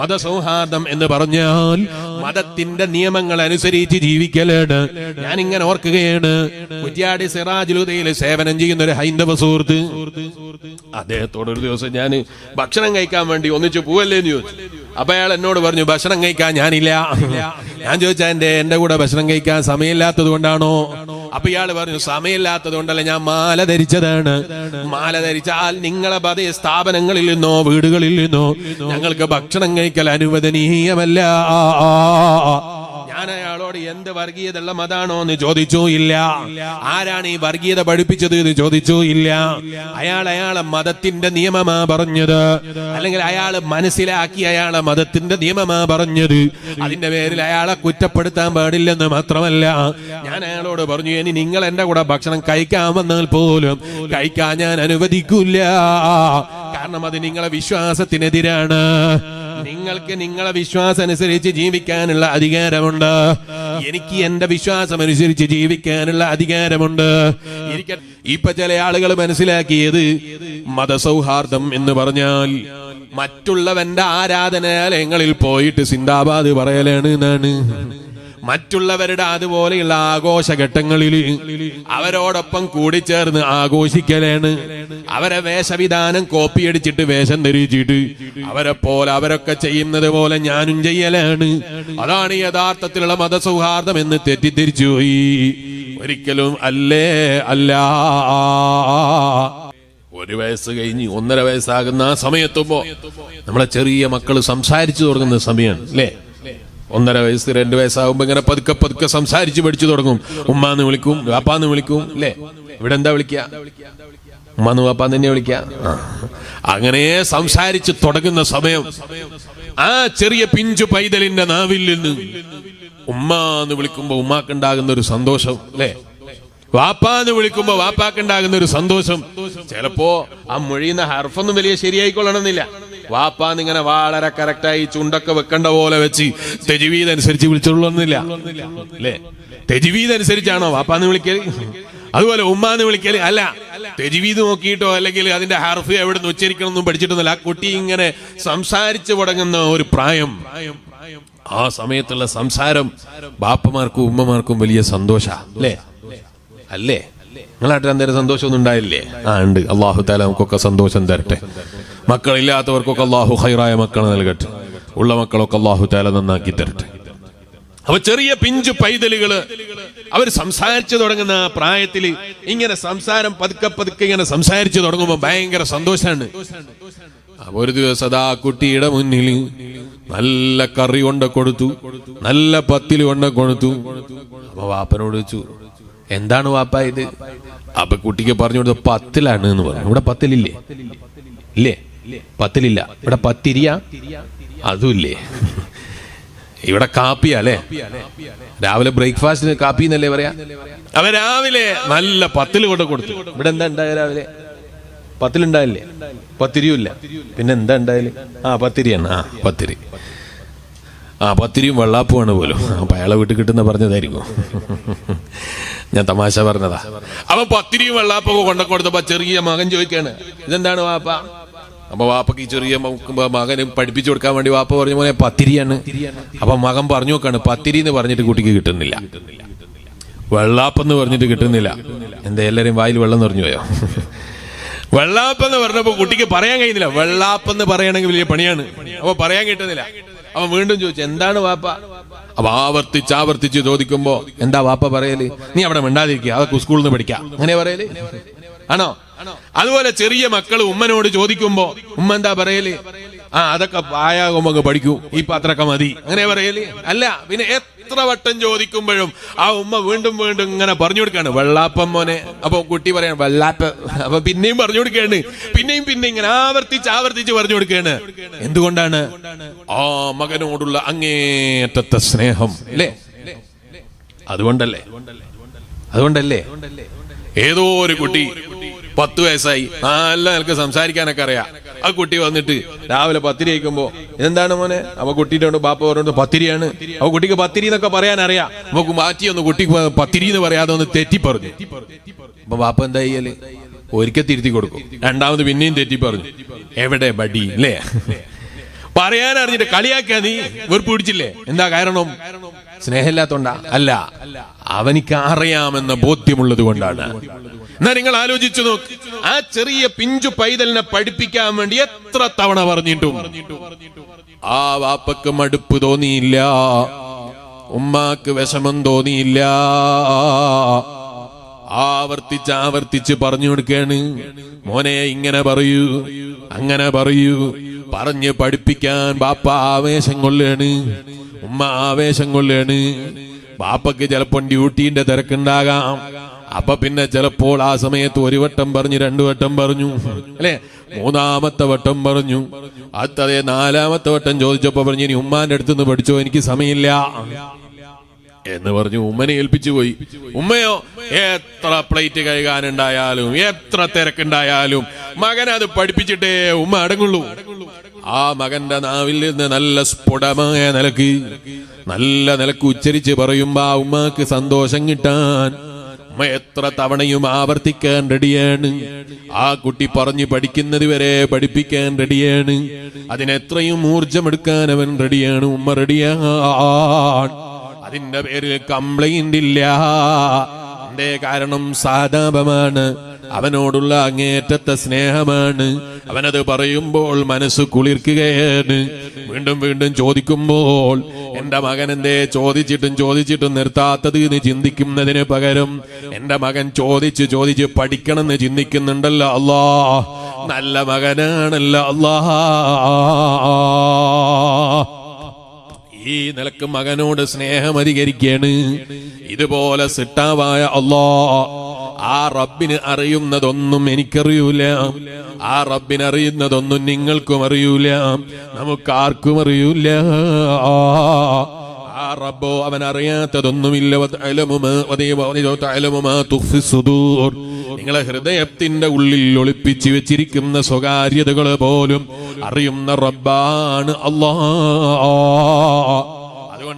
മതസൗഹാർദ്ദം എന്ന് പറഞ്ഞാൽ മതത്തിന്റെ നിയമങ്ങൾ അനുസരിച്ച് ജീവിക്കലാണ്. ഞാൻ ഇങ്ങനെ ഓർക്കുകയാണ്. കുറ്റ്യാടി സിറാജുലുദയിൽ സേവനം ചെയ്യുന്ന ഒരു ഹൈന്ദവ സുഹൃത്ത്. അദ്ദേഹത്തോട് ഒരു ദിവസം ഞാൻ ഭക്ഷണം കഴിക്കാൻ വേണ്ടി ഒന്നിച്ചു പോവല്ലേ എന്ന് ചോദിച്ചു. അപ്പൊ അയാൾ എന്നോട് പറഞ്ഞു ഭക്ഷണം കഴിക്കാൻ ഞാനില്ല. ഞാൻ ചോദിച്ചാ എന്റെ എന്റെ കൂടെ ഭക്ഷണം കഴിക്കാൻ സമയമില്ലാത്തത് കൊണ്ടാണോ? അപ്പൊ ഇയാൾ പറഞ്ഞു സമയമില്ലാത്തത് കൊണ്ടല്ല ഞാൻ മാല ധരിച്ചതാണ്. മാല ധരിച്ചാൽ നിങ്ങളെ പതേ സ്ഥാപനങ്ങളിൽ നിന്നോ വീടുകളിൽ നിന്നോ ഞങ്ങൾക്ക് ഭക്ഷണം കഴിക്കൽ അനുവദനീയമല്ല. ഞാൻ അയാളോട് എന്ത് വർഗീയതുള്ള മതാണോ എന്ന് ചോദിച്ചു ഇല്ല. ആരാണ് ഈ വർഗീയത പഠിപ്പിച്ചത് എന്ന് ചോദിച്ചു ഇല്ല. അയാൾ അയാളെ മതത്തിന്റെ നിയമമാ പറഞ്ഞത്. അല്ലെങ്കിൽ അയാൾ മനസ്സിലാക്കി അയാളെ മതത്തിന്റെ നിയമമാ പറഞ്ഞത്. അതിന്റെ പേരിൽ അയാളെ കുറ്റപ്പെടുത്താൻ പാടില്ലെന്ന് മാത്രമല്ല ഞാൻ അയാളോട് പറഞ്ഞു ഇനി നിങ്ങൾ എന്റെ കൂടെ ഭക്ഷണം കഴിക്കാൻ വന്നാൽ പോലും കഴിക്കാൻ ഞാൻ അനുവദിക്കില്ല. കാരണം അത് നിങ്ങളെ വിശ്വാസത്തിനെതിരാണ്. നിങ്ങൾക്ക് നിങ്ങളെ വിശ്വാസം അനുസരിച്ച് ജീവിക്കാനുള്ള അധികാരമുണ്ട്. എനിക്ക് എന്റെ വിശ്വാസം അനുസരിച്ച് ജീവിക്കാനുള്ള അധികാരമുണ്ട്. ഇപ്പൊ ചില ആളുകൾ മനസ്സിലാക്കിയത് മതസൗഹാർദ്ദം എന്ന് പറഞ്ഞാൽ മറ്റുള്ളവന്റെ ആരാധനാലയങ്ങളിൽ പോയിട്ട് സിന്ദാബാദ് പറയലാണ് എന്നാണ്. മറ്റുള്ളവരുടെ അതുപോലെയുള്ള ആഘോഷഘട്ടങ്ങളിൽ അവരോടൊപ്പം കൂടിച്ചേർന്ന് ആഘോഷിക്കലാണ്. അവരെ വേഷവിധാനം കോപ്പി കോപ്പിയടിച്ചിട്ട് വേഷം ധരിച്ചിട്ട് അവരെ പോലെ അവരൊക്കെ ചെയ്യുന്നത് പോലെ ഞാനും ചെയ്യലാണ്. അതാണ് യഥാർത്ഥത്തിലുള്ള മതസൗഹാർദ്ദം എന്ന് തെറ്റിദ്ധരിച്ചു പോയി. ഒരിക്കലും അല്ലേ അല്ല. ഒരു വയസ്സ് കഴിഞ്ഞ് ഒന്നര വയസ്സാകുന്ന ആ സമയത്തുമ്പോ നമ്മളെ ചെറിയ മക്കൾ സംസാരിച്ചു തുടങ്ങുന്ന സമയമാണ് അല്ലേ? ഒന്നര വയസ്സ് രണ്ട് വയസ്സാകുമ്പോ ഇങ്ങനെ പതുക്കെ പതുക്കെ സംസാരിച്ച് പഠിച്ചു തുടങ്ങും. ഉമ്മാന്ന് വിളിക്കും വാപ്പാന്ന് വിളിക്കും അല്ലേ ഇവിടെ എന്താ വിളിക്കുക ഉമ്മാന്ന് വാപ്പാന്ന് തന്നെ വിളിക്കുക അങ്ങനെ സംസാരിച്ച് തുടങ്ങുന്ന സമയം ആ ചെറിയ പിഞ്ചു പൈതലിന്റെ നാവിൽ നിന്ന് ഉമ്മ എന്ന് വിളിക്കുമ്പോ ഉമ്മാക്കുണ്ടാകുന്ന ഒരു സന്തോഷം അല്ലേ വാപ്പാന്ന് വിളിക്കുമ്പോ വാപ്പാക്കുണ്ടാകുന്ന ഒരു സന്തോഷം. ചിലപ്പോ ആ മൊഴിയുന്ന ഹർഫൊന്നും വലിയ ശരിയായിക്കൊള്ളണമെന്നില്ല. വാപ്പാന്ന് ഇങ്ങനെ വളരെ കറക്റ്റായി ചുണ്ടൊക്കെ വെക്കേണ്ട പോലെ വെച്ച് തെജിവീത് അനുസരിച്ച് വിളിച്ചോളണമെന്നില്ല അല്ലേ? തെജിവീത് അനുസരിച്ചാണോ വാപ്പാന്ന് വിളിക്കൽ? അതുപോലെ ഉമ്മാന്ന് വിളിക്കൽ? അല്ല. തെജിവീത് നോക്കിയിട്ടോ അല്ലെങ്കിൽ അതിന്റെ ഹർഫ് എവിടെ നിന്ന് ഉച്ചരിക്കണം എന്നും പഠിച്ചിട്ടൊന്നുമില്ല. ആ കുട്ടി ഇങ്ങനെ സംസാരിച്ചു തുടങ്ങുന്ന ഒരു പ്രായം. ആ സമയത്തുള്ള സംസാരം ബാപ്പമാർക്കും ഉമ്മമാർക്കും വലിയ സന്തോഷ. അല്ലേ? അല്ലേ? നിങ്ങളായിട്ട് അന്നേരം സന്തോഷമൊന്നും ഉണ്ടായില്ലേ? ആ ഉണ്ട്. അള്ളാഹു താല നമുക്കൊക്കെ സന്തോഷം തരട്ടെ. മക്കളില്ലാത്തവർക്കൊക്കെ അള്ളാഹു ഹൈറായ മക്കൾ നൽകട്ടെ. ഉള്ള മക്കളൊക്കെ അള്ളാഹു താല നന്നാക്കി തരട്ടെ. അവ ചെറിയ പിഞ്ചു പൈതലുകൾ അവർ സംസാരിച്ചു തുടങ്ങുന്ന ആ പ്രായത്തിൽ ഇങ്ങനെ സംസാരം പതുക്കെ പതുക്കെ ഇങ്ങനെ സംസാരിച്ചു തുടങ്ങുമ്പോ ഭയങ്കര സന്തോഷാണ്. അപ്പൊ ഒരു ദിവസം അതാ കുട്ടിയുടെ മുന്നിൽ നല്ല കറി കൊണ്ട കൊടുത്തു. നല്ല പത്തിൽ കൊണ്ട കൊടുത്തു. അപ്പൊ വാപ്പനോട് ചോദിച്ചു എന്താണ് വാപ്പ ഇത്? അപ്പൊ കുട്ടിക്ക് പറഞ്ഞു കൊടുത്തു പത്തിലാണ് എന്ന് പറഞ്ഞു. ഇവിടെ പത്തിലില്ലേ? ഇല്ലേ? പത്തിലില്ല. ഇവിടെ പത്തിരിയ? അതുമില്ലേ? ഇവിടെ കാപ്പിയാ അല്ലേ? രാവിലെ ബ്രേക്ക്ഫാസ്റ്റിന് കാപ്പി എന്നല്ലേ പറയാ? അവ രാവിലെ നല്ല പത്തിൽ കൊണ്ട് കൊടുത്തു. ഇവിടെ എന്താ ഉണ്ടായ രാവിലെ? പത്തിലുണ്ടായില്ലേ? പത്തിരിയും ഇല്ല പിന്നെ എന്താ ഉണ്ടായാലും? ആ പത്തിരിയാണ് ആ പത്തിരി. ആ പത്തിരിയും വെള്ളാപ്പുമാണ് പോലും. അപ്പൊ അയാളെ വീട്ടിൽ കിട്ടുന്ന പറഞ്ഞതായിരിക്കും. ഞാൻ തമാശ പറഞ്ഞതാ. അപ്പൊ പത്തിരിയും വെള്ളാപ്പൊക്കെ കൊണ്ട കൊടുത്തപ്പോ ചെറിയ മകൻ ചോദിക്കാണ് ഇതെന്താണ് വാപ്പ? അപ്പൊ വാപ്പക്ക് ചെറിയ മകന് പഠിപ്പിച്ചു കൊടുക്കാൻ വേണ്ടി വാപ്പ പറഞ്ഞ പോലെ പത്തിരിയാണ്. അപ്പൊ മകൻ പറഞ്ഞു നോക്കാണ് പത്തിരി എന്ന് പറഞ്ഞിട്ട് കുട്ടിക്ക് കിട്ടുന്നില്ല. വെള്ളാപ്പെന്ന് പറഞ്ഞിട്ട് കിട്ടുന്നില്ല. എന്താ എല്ലാരും വായിൽ വെള്ളം നിറഞ്ഞു പോയോ? വെള്ളാപ്പെന്ന് പറഞ്ഞപ്പോ കുട്ടിക്ക് പറയാൻ കഴിയുന്നില്ല. വെള്ളാപ്പെന്ന് പറയണമെങ്കിൽ വലിയ പണിയാണ്. അപ്പൊ പറയാൻ കിട്ടുന്നില്ല. അവൻ വീണ്ടും ചോദിച്ചു എന്താണ് വാപ്പ? അപ്പൊ ആവർത്തിച്ച് ആവർത്തിച്ച് ചോദിക്കുമ്പോ എന്താ വാപ്പ പറയൽ? നീ അവിടെ മിണ്ടാതിരിക്കുക അതൊക്കെ സ്കൂളിൽ നിന്ന് പഠിക്കാം. അങ്ങനെ പറയൽ? ആണോ? അതുപോലെ ചെറിയ മക്കൾ ഉമ്മനോട് ചോദിക്കുമ്പോ ഉമ്മ എന്താ പറയൽ? ആ അതൊക്കെ ആയാകുമ്പോ പഠിക്കൂ. ഈ പാത്രമൊക്കെ മതി. അങ്ങനെ പറയൽ? അല്ല പിന്നെ എത്ര വട്ടം ചോദിക്കുമ്പോഴും ആ ഉമ്മ വീണ്ടും വീണ്ടും ഇങ്ങനെ പറഞ്ഞു കൊടുക്കാണ്. വെള്ളാപ്പം മോനെ. അപ്പൊ കുട്ടി പറയാണ് വെള്ളാപ്പ. അപ്പൊ പിന്നെയും പറഞ്ഞു കൊടുക്കുകയാണ് പിന്നെയും പിന്നെ ഇങ്ങനെ ആവർത്തിച്ച് ആവർത്തിച്ച് പറഞ്ഞു കൊടുക്കുകയാണ് എന്തുകൊണ്ടാണ്? ആ മകനോടുള്ള അങ്ങേറ്റത്തെ സ്നേഹം അല്ലേ? അതുകൊണ്ടല്ലേ? അതുകൊണ്ടല്ലേ? ഏതോ ഒരു കുട്ടി പത്ത് വയസ്സായി. നല്ല നിനക്ക് സംസാരിക്കാനൊക്കെ അറിയാം. ആ കുട്ടി വന്നിട്ട് രാവിലെ പത്തിരി കഴിക്കുമ്പോ എന്താണ് മോനെ? അവ കുട്ടിയുടെ ബാപ്പ പറഞ്ഞത് പത്തിരിയാണ്. അവ കുട്ടിക്ക് പത്തിരി എന്നൊക്കെ പറയാൻ അറിയാം നമുക്ക് മാറ്റി ഒന്ന് കുട്ടിക്ക് പത്തിരി എന്ന് പറയാതെ ഒന്ന് തെറ്റി പറഞ്ഞു അപ്പൊ ബാപ്പ എന്താ ചെയ്യൽ? ഒരിക്കൽ തിരുത്തി കൊടുക്കും. രണ്ടാമത് പിന്നെയും തെറ്റി പറഞ്ഞു എവിടെ ബഡി അല്ലേ പറയാൻ അറിഞ്ഞിട്ട് കളിയാക്കിയാ നീ വെറുപ്പ് പിടിച്ചില്ലേ? എന്താ കാരണം? സ്നേഹമില്ലാത്തോണ്ടാ? അല്ല അവനിക്ക് അറിയാമെന്ന ബോധ്യമുള്ളത് കൊണ്ടാണ്. എന്നാ നിങ്ങൾ ആലോചിച്ചു നോക്ക്. ആ ചെറിയ പിഞ്ചു പൈതലിനെ പഠിപ്പിക്കാൻ വേണ്ടി എത്ര തവണ പറഞ്ഞിട്ടും ആ വാപ്പക്ക് മടുപ്പ് തോന്നിയില്ല. ഉമ്മാക്ക് വിഷമം തോന്നിയില്ല. ആവർത്തിച്ച് ആവർത്തിച്ച് പറഞ്ഞു കൊടുക്കാണ് മോനെ ഇങ്ങനെ പറയൂ അങ്ങനെ പറയൂ. പറഞ്ഞ് പഠിപ്പിക്കാൻ ബാപ്പ ആവേശം കൊള്ളാണ് ഉമ്മ ആവേശം കൊള്ളാണ് ബാപ്പക്ക് ചിലപ്പോൾ ഡ്യൂട്ടിന്റെ തിരക്കുണ്ടാകാം. അപ്പൊ പിന്നെ ചിലപ്പോൾ ആ സമയത്ത് ഒരു വട്ടം പറഞ്ഞു രണ്ടു വട്ടം പറഞ്ഞു. അല്ലെ? മൂന്നാമത്തെ വട്ടം പറഞ്ഞു. അതേ നാലാമത്തെ വട്ടം ചോദിച്ചപ്പോ പറഞ്ഞു ഇനി ഉമ്മാന്റെ അടുത്തുനിന്ന് പഠിച്ചോ എനിക്ക് സമയമില്ല. എന്ന് പറഞ്ഞു ഉമ്മനെ ഏൽപ്പിച്ചു പോയി. ഉമ്മയോ എത്ര പ്ലേറ്റ് കഴുകാനുണ്ടായാലും എത്ര തിരക്കുണ്ടായാലും മകൻ അത് പഠിപ്പിച്ചിട്ടേ ഉമ്മ അടങ്ങുള്ളൂ. ആ മകന്റെ നാവിൽ നിന്ന് നല്ല സ്ഫുടമായ നിലയ്ക്ക് നല്ല നിലയ്ക്ക് ഉച്ചരിച്ച് പറയുമ്പോ ആ ഉമ്മക്ക് സന്തോഷം കിട്ടാൻ ഉമ്മ എത്ര തവണയും ആവർത്തിക്കാൻ റെഡിയാണ് ആ കുട്ടി പറഞ്ഞു പഠിക്കുന്നത് വരെ പഠിപ്പിക്കാൻ റെഡിയാണ് അതിനെത്രയും ഊർജമെടുക്കാൻ അവൻ റെഡിയാണ് ഉമ്മ റെഡിയാണ് അതിന്റെ പേരിൽ കംപ്ലൈന്റ് ഇല്ല. എന്തേ കാരണം സാധാപമാണ് അവനോടുള്ള അങ്ങേറ്റത്തെ സ്നേഹമാണ്. അവനത് പറയുമ്പോൾ മനസ്സ് കുളിർക്കുകയാണ്. വീണ്ടും വീണ്ടും ചോദിക്കുമ്പോൾ എന്റെ മകൻ എന്തേ ചോദിച്ചിട്ടും ചോദിച്ചിട്ടും നിർത്താത്തത് എന്ന് ചിന്തിക്കുന്നതിന് പകരം എന്റെ മകൻ ചോദിച്ച് ചോദിച്ച് പഠിക്കണമെന്ന് ചിന്തിക്കുന്നുണ്ടല്ലോ അല്ലാ നല്ല മകനാണല്ലോ അല്ലാ ഈ നിലയ്ക്ക് മകനോട് സ്നേഹം അധികരിക്കാണ് ഇതുപോലെ സിട്ടാവായ അള്ളാ ആ റബ്ബിന് അറിയുന്നതൊന്നും എനിക്കറിയൂല. ആ റബ്ബിന് അറിയുന്നതൊന്നും നിങ്ങൾക്കും അറിയൂല. നമുക്കാർക്കും അറിയൂല. ആ റബ്ബോ അവൻ അറിയാത്തതൊന്നുമില്ല. നിങ്ങളെ ഹൃദയത്തിന്റെ ഉള്ളിൽ ഒളിപ്പിച്ചു വെച്ചിരിക്കുന്ന സ്വകാര്യതകൾ പോലും അറിയുന്ന റബ്ബാണ് അല്ലാ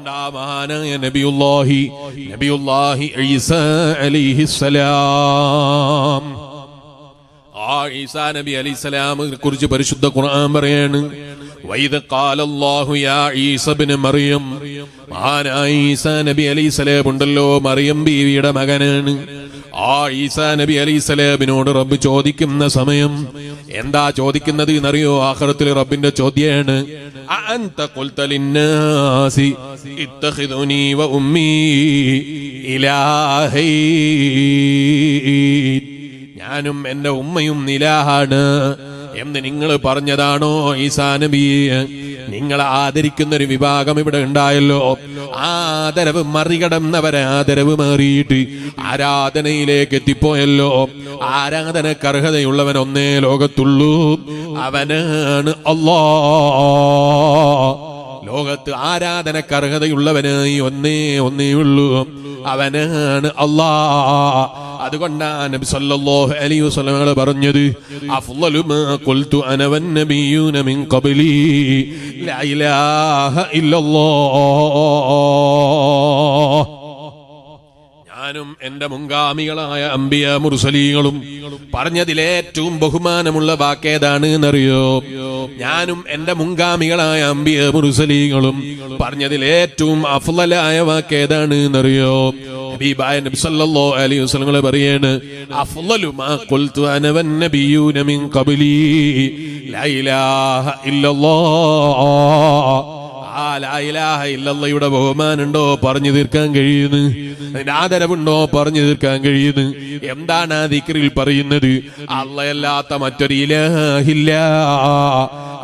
മഹാനായ നബിയുല്ലാഹി നബിയുല്ലാഹി ഈസ അലിഹിസ്സലാം ആ ഈസാ നബി അലൈഹിസ്സലാമിനെ കുറിച്ച് പരിശുദ്ധ ഖുർആൻ പറയാണ് വൈദ ഖാലല്ലാഹു യാ ഈസ മറിയം. മഹാനായ ഈസാ നബി അലൈഹിസ്സലാം ഉണ്ടല്ലോ മറിയം ബീവിയുടെ മകനാണ്. ആ ഈസാ നബി അലൈഹിസ്സലാമിനോട് റബ്ബ് ചോദിക്കുന്ന സമയം എന്താ ചോദിക്കുന്നത് എന്നറിയോ? ആഖിറത്തിൽ റബ്ബിന്റെ ചോദ്യാണ് ഖുൽത ലിന്നാസി ഇത്തഖിദുനി വ ഉമ്മി ഇലാഹൈ ഞാനും എന്റെ ഉമ്മയും നിലാഹാണ് എന്ന് നിങ്ങൾ പറഞ്ഞതാണോ ഈസാ നബി നിങ്ങളെ ആദരിക്കുന്ന ഒരു വിഭാഗം ഇവിടെ ഉണ്ടായല്ലോ. ആ ആദരവ് മറികടന്നവരെ ആദരവ് മാറിയിട്ട് ആരാധനയിലേക്ക് എത്തിപ്പോയല്ലോ. ആരാധനക്ക് അർഹതയുള്ളവൻ ഒന്നേ ലോകത്തുള്ളൂ. അവനാണ് അല്ലോ ലോകത്ത് ആരാധനക്ക് അർഹതയുള്ളവനായി ഒന്നേ ഒന്നേ ഉള്ളൂ. അവനാണ് അല്ലാ അതുകൊണ്ടാണ് നബി സല്ലല്ലാഹു അലൈഹി വസല്ലം പറഞ്ഞത് ഖുൽതു അന മിൻ ഇല്ലല്ലാഹ്. ഞാനും എന്റെ മുൻഗാമികളായ അമ്പിയ മുർസലീങ്ങളും പറഞ്ഞതിലേറ്റവും ബഹുമാനമുള്ള വാക്കേതാണ് എന്നറിയോ ഞാനും എന്റെ മുൻഗാമികളായ അമ്പിയ മുർസലീങ്ങളും പറഞ്ഞതിലേറ്റവും അഫ്ലലായ വാക്കേതാണ് എന്നറിയോ ഹബീബായ നബി സല്ലല്ലാഹു അലൈഹി വസല്ലം പറയാണ് അഫ്ളലു മാ ഖുൽതു അന വൻ മിൻ ഖബ്ലി ലാ ഇല്ലല്ലാഹ് ഇല്ലല്ലയുടെ ബഹുമാനുണ്ടോ പറഞ്ഞു തീർക്കാൻ കഴിയുന്നു? അതിന്റെ ആദരവുണ്ടോ പറഞ്ഞു തീർക്കാൻ കഴിയുന്നു? എന്താണ് ആ ദിക്രിൽ പറയുന്നത്? അള്ളയല്ലാത്ത മറ്റൊരു ഇലാഹില്ല.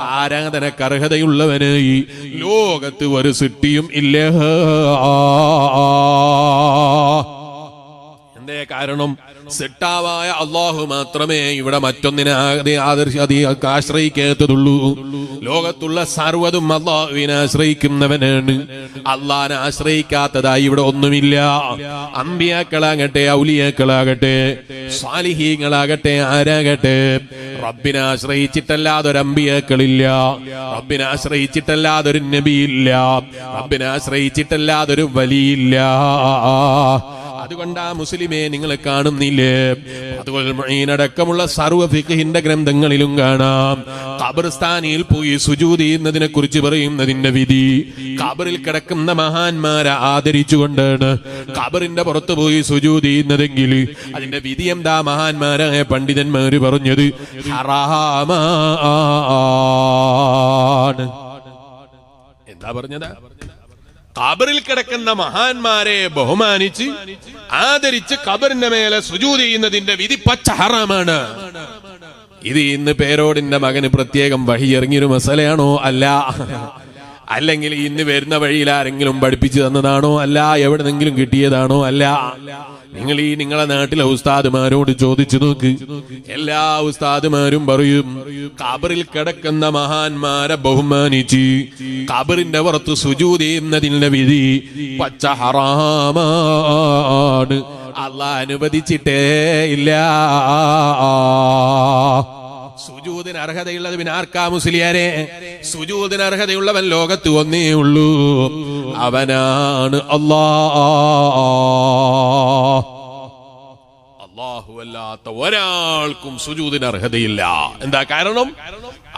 ആരാധനക്ക് അർഹതയുള്ളവനായി? ലോകത്ത് ഒരു സിട്ടിയും ഇല്ല. എന്തേ കാരണം സിട്ടാവായ അള്ളാഹു മാത്രമേ ഇവിടെ മറ്റൊന്നിനെ ആദി- ആദർശ ആശ്രയിക്കാത്തതുള്ളൂ. ലോകത്തുള്ള സർവതും അള്ളാഹുവിനെ ആശ്രയിക്കുന്നവനാണ്. അള്ളാഹിനെ ആശ്രയിക്കാത്തതായി ഇവിടെ ഒന്നുമില്ല. അമ്പിയാക്കളാകട്ടെ ഔലിയാക്കളാകട്ടെ സ്വാലിഹീങ്ങളാകട്ടെ ആരാകട്ടെ റബ്ബിനെ ആശ്രയിച്ചിട്ടല്ലാതെ ഒരു അമ്പിയാക്കളില്ല റബ്ബിനെ ആശ്രയിച്ചിട്ടല്ലാതെ ഒരു നബിയില്ല. റബ്ബിനെ ആശ്രയിച്ചിട്ടല്ലാതെ ഒരു വലിയില്ല. അതുകൊണ്ട് ആ മുസ്ലിമെ നിങ്ങൾ കാണുന്നില്ലേ? അതുപോലെ അടക്കമുള്ള സർവ ഫിഖിന്റെ ഗ്രന്ഥങ്ങളിലും കാണാം. ഖബർസ്ഥാനിയിൽ പോയി സുജൂതി ചെയ്യുന്നതിനെ കുറിച്ച് പറയുന്നതിന്റെ വിധി. ഖബറിൽ കിടക്കുന്ന മഹാന്മാരെ ആദരിച്ചുകൊണ്ടാണ് ഖബറിന്റെ പുറത്ത് പോയി സുജൂതി ചെയ്യുന്നതെങ്കിൽ അതിന്റെ വിധി എന്താ മഹാന്മാരായ പണ്ഡിതന്മാര് പറഞ്ഞത്? ഹറാമാണ്. എന്താ പറഞ്ഞത്? ഖബറിൽ കിടക്കുന്ന മഹാന്മാരെ ബഹുമാനിച്ച് ആദരിച്ച് കബറിന്റെ മേലെ സുജൂത് ചെയ്യുന്നതിന്റെ വിധി പച്ച ഹറാമാണ്. ഇത് ഇന്ന് പേരോടിന്റെ മകന് പ്രത്യേകം വഴി ഇറങ്ങിയൊരു മസലയാണോ? അല്ല. അല്ലെങ്കിൽ ഇന്ന് വരുന്ന വഴിയിൽ ആരെങ്കിലും പഠിപ്പിച്ചു തന്നതാണോ? അല്ല. എവിടെന്നെങ്കിലും കിട്ടിയതാണോ? അല്ല. നിങ്ങൾ ഈ നിങ്ങളെ നാട്ടിലെ ഉസ്താദുമാരോട് ചോദിച്ചു നോക്ക്. എല്ലാ ഉസ്താദുമാരും പറയും കബറിൽ കിടക്കുന്ന മഹാന്മാരെ ബഹുമാനിച്ച് കബറിന്റെ പുറത്ത് സുജൂതിന്റെ വിധി പച്ച ഹറാമാണ്. അല്ല അനുവദിച്ചിട്ടേ ഇല്ല. സുജൂദിന് അർഹതയുള്ളത് പിന്നെ ആർക്കാ മുസ്ലിയാരെ? സുജൂതിന് അർഹതയുള്ളവൻ ലോകത്ത് ഒന്നേ ഉള്ളൂ. അവനാണ് അല്ലാ അള്ളാഹുവല്ലാത്ത ഒരാൾക്കും സുജൂതിന് അർഹതയില്ല എന്താ കാരണം?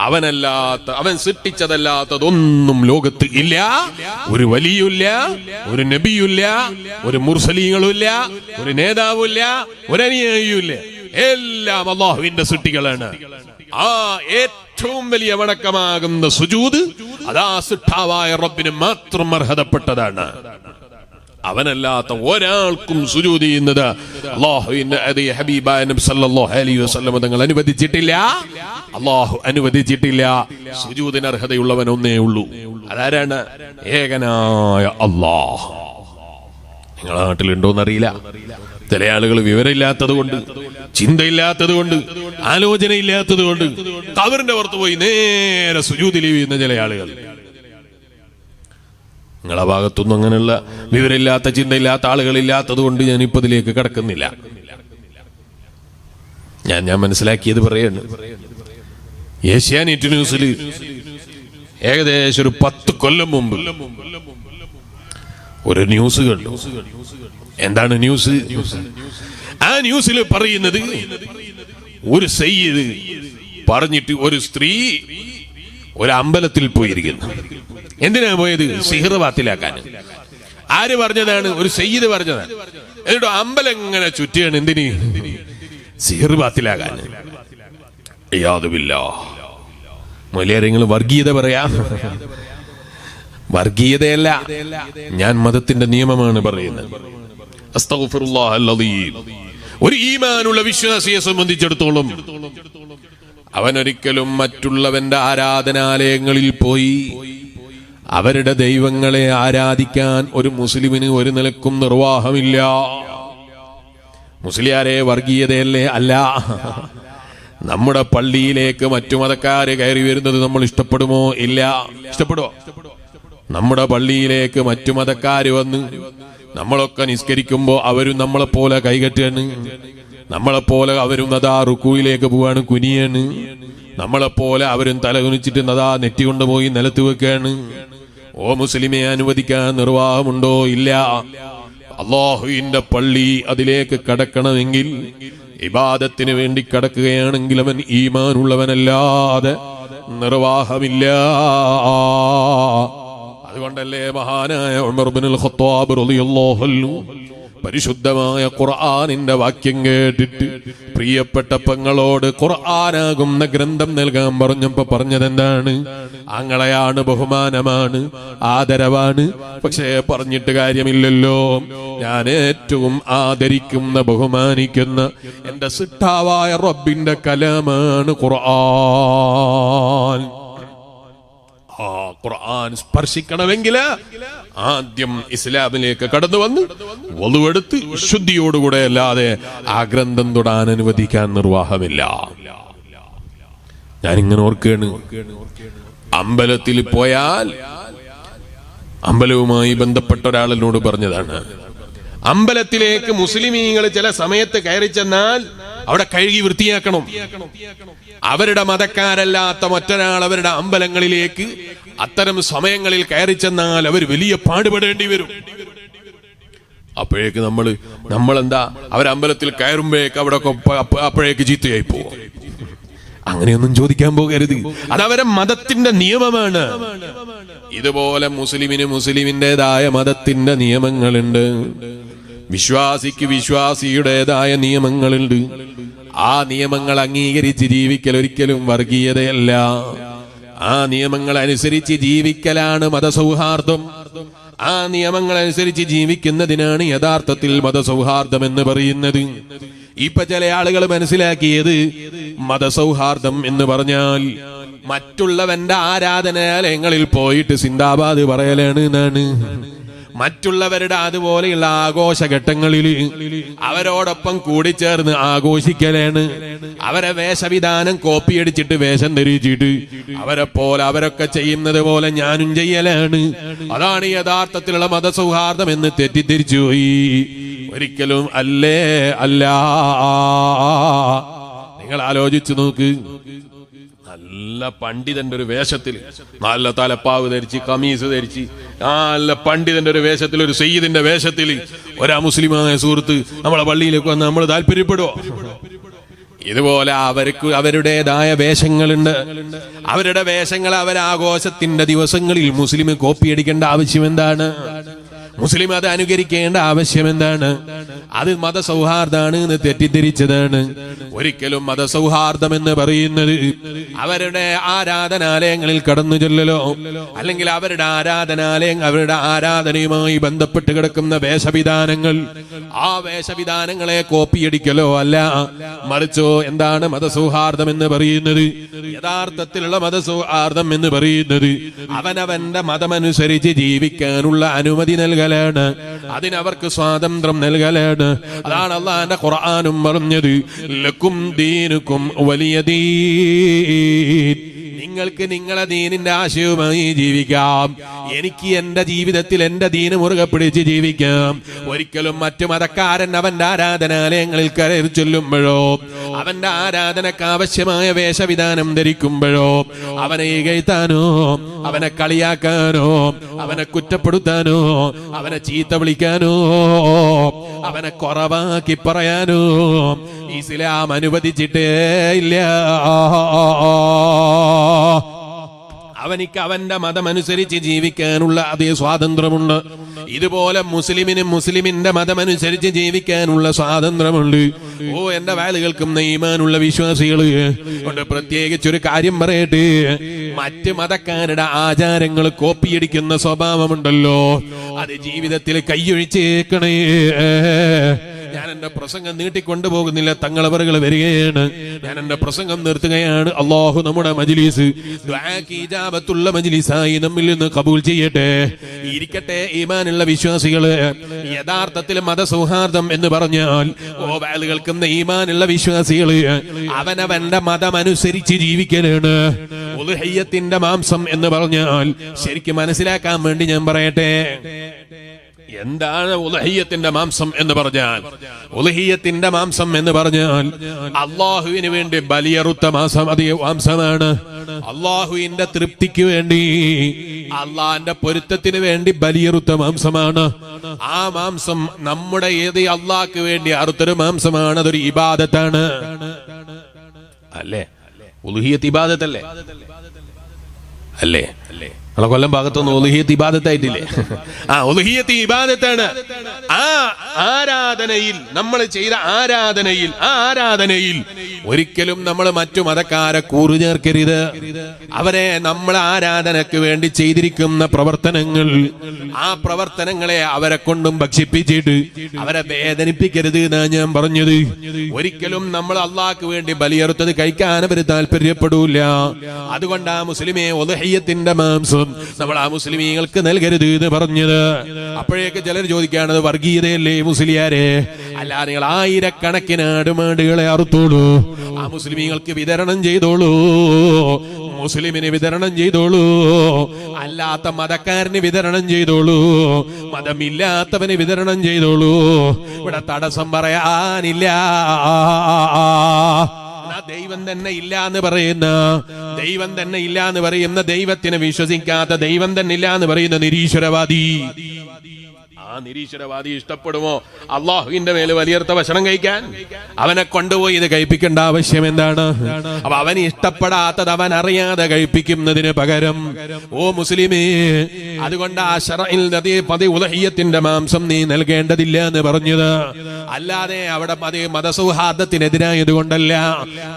അവനല്ലാത്ത അവൻ സൃഷ്ടിച്ചതല്ലാത്തതൊന്നും ലോകത്ത് ഇല്ല. ഒരു വലിയില്ല ഒരു നബിയില്ല ഒരു മുർസലീങ്ങളുമില്ല ഒരു നേതാവില്ല ഒരു എല്ലാം അള്ളാഹുവിന്റെ സൃഷ്ടികളാണ്. ആ ഏറ്റവും വലിയ വണക്കമാകുന്ന സുജൂത് അതാ സുട്ടാവായ റബ്ബിന് മാത്രം അർഹതപ്പെട്ടതാണ്. അവനല്ലാത്ത ഒരാൾക്കും സുജൂതി ചെയ്യുന്നത് തങ്ങൾ അനുവദിച്ചിട്ടില്ല. അള്ളാഹു അനുവദിച്ചിട്ടില്ല. സുജൂതിന് അർഹതയുള്ളവൻ ഒന്നേ ഉള്ളൂ. അതാരാണ്? ഏകനായ അള്ളാഹ് നിങ്ങളെ നാട്ടിലുണ്ടോന്നറിയില്ല. ചില ആളുകൾ വിവരമില്ലാത്തത് കൊണ്ട് ചിന്തയില്ലാത്തത് കൊണ്ട് ആലോചനയില്ലാത്തത് കൊണ്ട് കവറിന്റെ പുറത്ത് പോയി നേരെ സുജൂതി ചെയ്യുന്ന ചില ആളുകൾ. നിങ്ങളെ ഭാഗത്തൊന്നും അങ്ങനെയുള്ള വിവരമില്ലാത്ത ചിന്തയില്ലാത്ത ആളുകളില്ലാത്തത് കൊണ്ട് ഞാൻ ഇപ്പൊ ഇതിലേക്ക് കിടക്കുന്നില്ല. ഞാൻ ഞാൻ മനസ്സിലാക്കിയത് പറയാണ്. ഏഷ്യാനെറ്റ് ന്യൂസിൽ ഏകദേശം ഒരു പത്ത് കൊല്ലം മുമ്പ് ഒരു ന്യൂസ് കണ്ടു എന്താണ് ന്യൂസ് ആ ന്യൂസിൽ പറയുന്നത് ഒരു സയ്യിദ് പറഞ്ഞിട്ട് ഒരു സ്ത്രീ ഒരു അമ്പലത്തിൽ പോയിരിക്കുന്നു. എന്തിനാ പോയത്? സിഹിർ ബാത്തിലാക്കാൻ ആര് പറഞ്ഞതാണ്? ഒരു സയ്യിദ് പറഞ്ഞതാണ്. എന്നിട്ട് അമ്പലം ഇങ്ങനെ ചുറ്റിയാണ് എന്തിന്? സിഹിർ ബാത്തിലാകാൻ യാതുമില്ല മൊലിയാരെങ്ങൾ വർഗീയത പറയാ. വർഗീയതയല്ല ഞാൻ മതത്തിന്റെ നിയമമാണ് പറയുന്നത്. ഒരു ഈമാനുള്ള വിശ്വാസിയെ സംബന്ധിച്ചിടത്തോളം അവനൊരിക്കലും മറ്റുള്ളവന്റെ ആരാധനാലയങ്ങളിൽ പോയി അവരുടെ ദൈവങ്ങളെ ആരാധിക്കാൻ ഒരു മുസ്ലിമിന് ഒരു നിലക്കും നിർവാഹമില്ല. മുസ്ലിയാരെ വർഗീയതയല്ലേ? അല്ല. നമ്മുടെ പള്ളിയിലേക്ക് മറ്റു മതക്കാര് കയറി വരുന്നത് നമ്മൾ ഇഷ്ടപ്പെടുമോ? ഇല്ല. ഇഷ്ടപ്പെടുമോ നമ്മുടെ പള്ളിയിലേക്ക് മറ്റു മതക്കാര് വന്ന് നമ്മളൊക്കെ നിസ്കരിക്കുമ്പോ അവരും നമ്മളെ പോലെ കൈകെട്ടാണ് നമ്മളെ പോലെ അവരും നദാ റുക്കുയിലേക്ക് പോവാണ് കുനിയാണ്. നമ്മളെ പോലെ അവരും തല കുനിച്ചിട്ട് നദാ നെറ്റി കൊണ്ടുപോയി നിലത്ത് വെക്കാണ്. ഓ മുസ്ലിമെ അനുവദിക്കാൻ നിർവാഹമുണ്ടോ? ഇല്ല. അള്ളാഹുവിന്റെ പള്ളി അതിലേക്ക് കടക്കണമെങ്കിൽ ഇബാദത്തിന് വേണ്ടി കടക്കുകയാണെങ്കിൽ അവൻ ഈമാനുള്ളവനല്ലാതെ നിർവാഹമില്ല. അതുകൊണ്ടല്ലേ മഹാനായ ഉമർ ബിനുൽ ഖത്താബ് റളിയല്ലാഹു അൻഹു പരിശുദ്ധമായ ഖുർആാനിന്റെ വാക്യം കേട്ടിട്ട് പ്രിയപ്പെട്ട പെങ്ങളോട് ഖുർആാനാകുന്ന ഗ്രന്ഥം നൽകാൻ പറഞ്ഞപ്പോ പറഞ്ഞതെന്താണ്? അങ്ങളെയാണ് ബഹുമാനമാണ് ആദരവാണ്. പക്ഷേ പറഞ്ഞിട്ട് കാര്യമില്ലല്ലോ. ഞാൻ ഏറ്റവും ആദരിക്കുന്ന ബഹുമാനിക്കുന്ന എന്റെ സിട്ടാവായ റബ്ബിന്റെ കലമാണ് ഖുർആൻ. ഖുർആൻ സ്പർശിക്കണമെങ്കിൽ ആദ്യം ഇസ്ലാമിലേക്ക് കടന്നു വന്ന് വലുവെടുത്ത് ശുദ്ധിയോടുകൂടെ അല്ലാതെ ആ ഗ്രന്ഥം തൊടാൻ അനുവദിക്കാൻ നിർവാഹമില്ല. ഞാനിങ്ങനെ ഓർക്കുകയാണ് അമ്പലത്തിൽ പോയാൽ അമ്പലവുമായി ബന്ധപ്പെട്ട ഒരാളിനോട് പറഞ്ഞതാണ്. അമ്പലത്തിലേക്ക് മുസ്ലിമീങ്ങൾ ചില സമയത്ത് കയറി ചെന്നാൽ അവിടെ കഴുകി വൃത്തിയാക്കണം. അവരുടെ മതക്കാരല്ലാത്ത മറ്റൊരാൾ അവരുടെ അമ്പലങ്ങളിലേക്ക് അത്തരം സമയങ്ങളിൽ കയറി ചെന്നാൽ അവർ വലിയ പാടുപെടേണ്ടി വരും. അപ്പോഴേക്ക് നമ്മൾ നമ്മളെന്താ അവരമ്പലത്തിൽ കയറുമ്പോഴേക്ക് അവിടെ അപ്പോഴേക്ക് ചീത്തയായി പോകും അങ്ങനെയൊന്നും ചോദിക്കാൻ പോകരുത്. അതവരെ മതത്തിന്റെ നിയമമാണ്. ഇതുപോലെ മുസ്ലിമിന് മുസ്ലിമിന്റെതായ മതത്തിന്റെ നിയമങ്ങളുണ്ട്. വിശ്വാസിക്ക് വിശ്വാസിയുടേതായ നിയമങ്ങളുണ്ട്. ആ നിയമങ്ങൾ അംഗീകരിച്ച് ജീവിക്കൽ ഒരിക്കലും വർഗീയതയല്ല. ആ നിയമങ്ങൾ അനുസരിച്ച് ജീവിക്കലാണ് മതസൗഹാർദ്ദം. ആ നിയമങ്ങൾ അനുസരിച്ച് ജീവിക്കുന്നതിനാണ് യഥാർത്ഥത്തിൽ മതസൗഹാർദ്ദം എന്ന് പറയുന്നത്. ഇപ്പൊ ചില ആളുകൾ മനസ്സിലാക്കിയത് മതസൗഹാർദ്ദം എന്ന് പറഞ്ഞാൽ മറ്റുള്ളവന്റെ ആരാധനാലയങ്ങളിൽ പോയിട്ട് സിന്ദാബാദ് പറയലാണ് എന്നാണ്. മറ്റുള്ളവരുടെ അതുപോലെയുള്ള ആഘോഷഘട്ടങ്ങളിൽ അവരോടൊപ്പം കൂടിച്ചേർന്ന് ആഘോഷിക്കലാണ്. അവരെ വേഷവിധാനം കോപ്പി കോപ്പിയടിച്ചിട്ട് വേഷം ധരിച്ചിട്ട് അവരെ പോലെ അവരൊക്കെ ചെയ്യുന്നത് പോലെ ഞാനും ചെയ്യലാണ്. അതാണ് യഥാർത്ഥത്തിലുള്ള മതസൗഹാർദ്ദം എന്ന് തെറ്റിദ്ധരിച്ചു പോയി. ഒരിക്കലും അല്ലേ? അല്ല. നിങ്ങൾ ആലോചിച്ചു നോക്ക്. നല്ല പണ്ഡിതന്റെ ഒരു വേഷത്തിൽ നല്ല തലപ്പാവ് ധരിച്ച് കമീസ് ധരിച്ച് നല്ല പണ്ഡിതന്റെ ഒരു വേഷത്തിൽ ഒരു സയ്യിദിന്റെ വേഷത്തിൽ ഒരാ മുസ്ലിമായ സുഹൃത്ത് നമ്മളെ പള്ളിയിലേക്ക് വന്ന് നമ്മൾ താല്പര്യപ്പെടുവോ? ഇതുപോലെ അവർക്ക് അവരുടേതായ വേഷങ്ങളുണ്ട്. അവരുടെ വേഷങ്ങൾ അവരാഘോഷത്തിന്റെ ദിവസങ്ങളിൽ മുസ്ലിം കോപ്പിയടിക്കേണ്ട ആവശ്യം എന്താണ്? മുസ്ലിം അത് അനുകരിക്കേണ്ട ആവശ്യം എന്താണ് അത് മതസൗഹാർദ്ദമാണ് എന്ന് തെറ്റിദ്ധരിച്ചതാണ്. ഒരിക്കലും മതസൗഹാർദ്ദം എന്ന് പറയുന്നത് അവരുടെ ആരാധനാലയങ്ങളിൽ കടന്നു ചെല്ലലോ? അല്ലെങ്കിൽ അവരുടെ ആരാധനാലയം അവരുടെ ആരാധനയുമായി ബന്ധപ്പെട്ട് കിടക്കുന്ന വേഷവിധാനങ്ങൾ ആ വേഷവിധാനങ്ങളെ കോപ്പിയടിക്കലോ അല്ല. മറിച്ചോ എന്താണ് മതസൗഹാർദ്ദം എന്ന് പറയുന്നത്? യഥാർത്ഥത്തിലുള്ള മതസൗഹാർദ്ദം എന്ന് പറയുന്നത് അവനവന്റെ മതമനുസരിച്ച് ജീവിക്കാനുള്ള അനുമതി നൽകലാണ്. അതിനവർക്ക് സ്വാതന്ത്ര്യം നൽകലാണ്. അതാണ് അള്ളാന്റെ ഖുർആാനും പറഞ്ഞത്. ലക്കും ദീനുക്കും വലിയ ദീൻ. നിങ്ങൾക്ക് നിങ്ങളെ ദീനിന്റെ ആശയവുമായി ജീവിക്കാം. എനിക്ക് എന്റെ ജീവിതത്തിൽ എന്റെ ദീന് മുറുകെ പിടിച്ച് ജീവിക്കാം. ഒരിക്കലും മറ്റു മതക്കാരൻ അവന്റെ ആരാധനാലയങ്ങളിൽ കയറി ചൊല്ലുമ്പോഴോ അവന്റെ ആരാധനക്ക് ആവശ്യമായ വേഷവിധാനം ധരിക്കുമ്പോഴോ അവനെ ഇകഴ്ത്താനോ അവനെ കളിയാക്കാനോ അവനെ കുറ്റപ്പെടുത്താനോ അവനെ ചീത്ത വിളിക്കാനോ അവനെ കുറവാക്കി പറയാനോ ഇസ്ലാം അനുവദിച്ചിട്ടേ ഇല്ല. അവനിക്ക് അവന്റെ മതമനുസരിച്ച് ജീവിക്കാനുള്ള അതേ സ്വാതന്ത്ര്യമുണ്ട്. ഇതുപോലെ മുസ്ലിമിനും മുസ്ലിമിന്റെ മതമനുസരിച്ച് ജീവിക്കാനുള്ള സ്വാതന്ത്ര്യമുണ്ട്. ഓ എന്റെ വാലുകൾക്കും നെയ്മാനുള്ള വിശ്വാസികൾ. കൊണ്ട് പ്രത്യേകിച്ച് ഒരു കാര്യം പറയട്ടെ. മറ്റ് മതക്കാരുടെ ആചാരങ്ങൾ കോപ്പിയടിക്കുന്ന സ്വഭാവമുണ്ടല്ലോ. അത് ജീവിതത്തിൽ കൈയൊഴിച്ചേക്കണേ. ഞാൻ എന്റെ പ്രസംഗം നീട്ടിക്കൊണ്ടുപോകുന്നില്ല തങ്ങളവറുകൾ വരികയാണ്. ഞാൻ എന്റെ പ്രസംഗം നിർത്തുകയാണ്. അള്ളാഹു നമ്മുടെ മജ്ലിസ്. ദുആക്ക് മജിലീസായി നമ്മിൽ നിന്ന് കബൂൽ ചെയ്യട്ടെ. ഇരിക്കട്ടെ ഈമാനുള്ള വിശ്വാസികൾ. യഥാർത്ഥത്തിൽ മതസൗഹാർദ്ദം എന്ന് പറഞ്ഞാൽ ഓ വാൽ കേൾക്കുന്ന ഈമാനുള്ള വിശ്വാസികൾ അവനവന്റെ മതമനുസരിച്ച് ജീവിക്കലാണ്. ഉൽഹയ്യത്തിന്റെ മാംസം എന്ന് പറഞ്ഞാൽ ശരിക്കും മനസ്സിലാക്കാൻ വേണ്ടി ഞാൻ പറയട്ടെ. എന്താണ് ഉലഹിയത്തിന്റെ മാംസം എന്ന് പറഞ്ഞാൽ? ഉലഹിയത്തിന്റെ മാംസം എന്ന് പറഞ്ഞാൽ അള്ളാഹുവിന് വേണ്ടി ബലിയറുത്ത മാസം അത് മാംസമാണ്. അള്ളാഹുവിന്റെ തൃപ്തിക്ക് വേണ്ടി അള്ളാഹിന്റെ പൊരുത്തത്തിന് വേണ്ടി ബലിയറുത്ത മാംസമാണ്. ആ മാംസം നമ്മുടെ ഏത് അള്ളാഹ്ക്ക് വേണ്ടി അറുത്തൊരു മാംസമാണ് അതൊരു ഇബാദത്താണ്. അല്ലേ? ഉലുഹിയത്ത് ഇബാദത്തല്ലേ? അല്ലേ? അല്ലേ നമ്മളെ കൊല്ലം ഭാഗത്തൊന്നും ഒലുഹിയത്ത് ഇബാദത്തായിട്ടില്ലേ? ആ ഒലുഹിയത്ത് ഇബാദത്താണ്. ആ ആരാധനയിൽ നമ്മൾ ചെയ്ത ആരാധനയിൽ ആ ആരാധനയിൽ ഒരിക്കലും നമ്മൾ മറ്റു മതക്കാരെ കൂറു ചേർക്കരുത്. അവരെ നമ്മൾ ആരാധനക്ക് വേണ്ടി ചെയ്തിരിക്കുന്ന പ്രവർത്തനങ്ങൾ ആ പ്രവർത്തനങ്ങളെ അവരെ കൊണ്ടും ഭക്ഷിപ്പിച്ചിട്ട് അവരെ വേദനിപ്പിക്കരുത് എന്നാ ഞാൻ പറഞ്ഞത്. ഒരിക്കലും നമ്മൾ അള്ളാഹ്ക്ക് വേണ്ടി ബലിയറുത്തത് കഴിക്കാൻ അവർ താല്പര്യപ്പെടൂല. അതുകൊണ്ടാ മുസ്ലിമെ ഒലഹയ്യത്തിന്റെ മാംസം നമ്മൾ ആ മുസ്ലിമീങ്ങൾക്ക് നൽകരുത് എന്ന് പറഞ്ഞത്. അപ്പോഴേക്ക് ചിലർ ചോദിക്കുകയാണത് വർഗീയതയല്ലേ മുസ്ലിയാരെ? അല്ല നിങ്ങൾ ആയിരക്കണക്കിന് ആടുമാടുകളെ അറുത്തോളൂ. ആ മുസ്ലിമീങ്ങൾക്ക് വിതരണം ചെയ്തോളൂ. മുസ്ലിമിന് വിതരണം ചെയ്തോളൂ. അല്ലാത്ത മതക്കാരന് വിതരണം ചെയ്തോളൂ. മതമില്ലാത്തവന് വിതരണം ചെയ്തോളൂ. ഇവിടെ തടസ്സം പറയാനില്ല. ദൈവം തന്നെ ഇല്ല എന്ന് പറയുന്ന ദൈവം തന്നെ ഇല്ല എന്ന് പറയുന്ന ദൈവത്തിനെ വിശ്വസിക്കാത്ത ദൈവം തന്നെ ഇല്ല എന്ന് പറയുന്ന നിരീശ്വരവാദി. ആ നിരീശ്വരവാദി ഇഷ്ടപ്പെടുമോ? അള്ളാഹുവിന്റെ മേൽ വലിയർത്ത ഭക്ഷണം കഴിക്കാൻ. അവനെ കൊണ്ടുപോയി ഇത് കഴിപ്പിക്കേണ്ട ആവശ്യം എന്താണ്? അപ്പൊ അവൻ ഇഷ്ടപ്പെടാത്തത് അവൻ അറിയാതെ കഴിപ്പിക്കുന്നതിന് പകരം ഓ മുസ്ലിമേ അതുകൊണ്ട് ആ ഷറയിൽ നദി പതി ഉലഹിയത്തിന്റെ മാംസം നീ നൽകേണ്ടതില്ല എന്ന് പറഞ്ഞത്. അല്ലാതെ അവിടെ പതി മതസൗഹാർദ്ദത്തിനെതിരായത് കൊണ്ടല്ല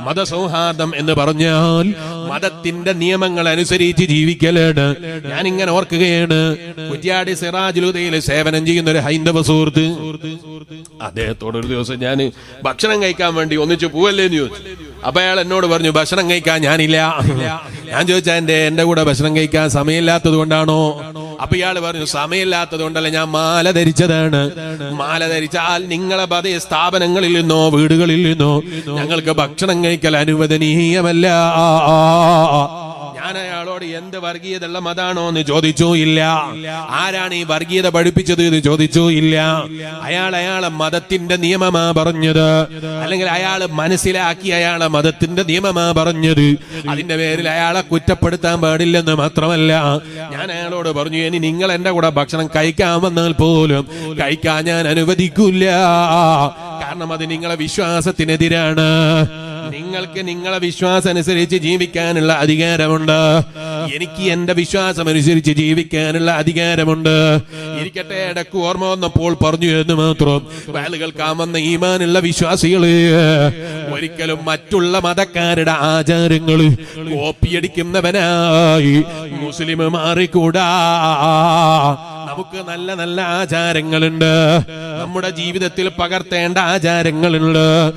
മതസൗഹാർദ്ദം എന്ന് പറഞ്ഞാൽ മതത്തിന്റെ നിയമങ്ങൾ അനുസരിച്ച് ജീവിക്കലാണ്. ഞാൻ ഇങ്ങനെ ഓർക്കുകയാണ്. കുറ്റ്യാടി സിറാജുലുദയിൽ സേവനം ചെയ്യുന്ന ഒരു ഹൈന്ദവ സുഹൃത്ത്. അദ്ദേഹത്തോട് ഒരു ദിവസം ഞാൻ ഭക്ഷണം കഴിക്കാൻ വേണ്ടി ഒന്നിച്ചു പോവല്ലേ എന്ന് ചോദിച്ചു. അപ്പൊ അയാൾ എന്നോട് പറഞ്ഞു ഭക്ഷണം കഴിക്കാൻ ഞാനില്ല. ഞാൻ ചോദിച്ചാ എന്റെ എന്റെ കൂടെ ഭക്ഷണം കഴിക്കാൻ സമയമില്ലാത്തത് കൊണ്ടാണോ? അപ്പൊ ഇയാൾ പറഞ്ഞു സമയമില്ലാത്തത് കൊണ്ടല്ല ഞാൻ മാല ധരിച്ചതാണ്. മാല ധരിച്ചാൽ നിങ്ങളെ പതി സ്ഥാപനങ്ങളിൽ നിന്നോ വീടുകളിൽ നിന്നോ ഞങ്ങൾക്ക് ഭക്ഷണം കഴിക്കൽ അനുവദനീയമല്ല. അയാളോട് എന്ത് വർഗീയതയുള്ള മതാണോ എന്ന് ചോദിച്ചു ഇല്ല. ആരാണ് ഈ വർഗീയത പഠിപ്പിച്ചത് എന്ന് ചോദിച്ചു ഇല്ല. അയാൾ അയാളെ മതത്തിന്റെ നിയമമാ പറഞ്ഞത്. അല്ലെങ്കിൽ അയാൾ മനസ്സിലാക്കി അയാളെ മതത്തിന്റെ നിയമമാ പറഞ്ഞത്. അതിന്റെ പേരിൽ അയാളെ കുറ്റപ്പെടുത്താൻ പാടില്ലെന്ന് മാത്രമല്ല ഞാൻ അയാളോട് പറഞ്ഞു ഇനി നിങ്ങൾ എന്റെ കൂടെ ഭക്ഷണം കഴിക്കാൻ വന്നാൽ പോലും കഴിക്കാൻ ഞാൻ അനുവദിക്കില്ല. കാരണം അത് നിങ്ങളെ വിശ്വാസത്തിനെതിരാണ്. നിങ്ങൾക്ക് നിങ്ങളെ വിശ്വാസം അനുസരിച്ച് ജീവിക്കാനുള്ള അധികാരമുണ്ട്. എനിക്ക് എന്റെ വിശ്വാസം അനുസരിച്ച് ജീവിക്കാനുള്ള അധികാരമുണ്ട്. ഇരിക്കട്ടെ ഇടയ്ക്ക് ഓർമ്മ വന്നപ്പോൾ പറഞ്ഞു എന്ന് മാത്രം. വേലുകൾക്കാൻ വന്ന ഈമാനുള്ള വിശ്വാസികൾ. ഒരിക്കലും മറ്റുള്ള മതക്കാരുടെ ആചാരങ്ങൾ കോപ്പിയടിക്കുന്നവനായി മുസ്ലിം മാറിക്കൂടാ. നമുക്ക് നല്ല നല്ല ആചാരങ്ങളുണ്ട്. നമ്മുടെ ജീവിതത്തിൽ പകർത്തേണ്ട ആചാരങ്ങളുണ്ട്.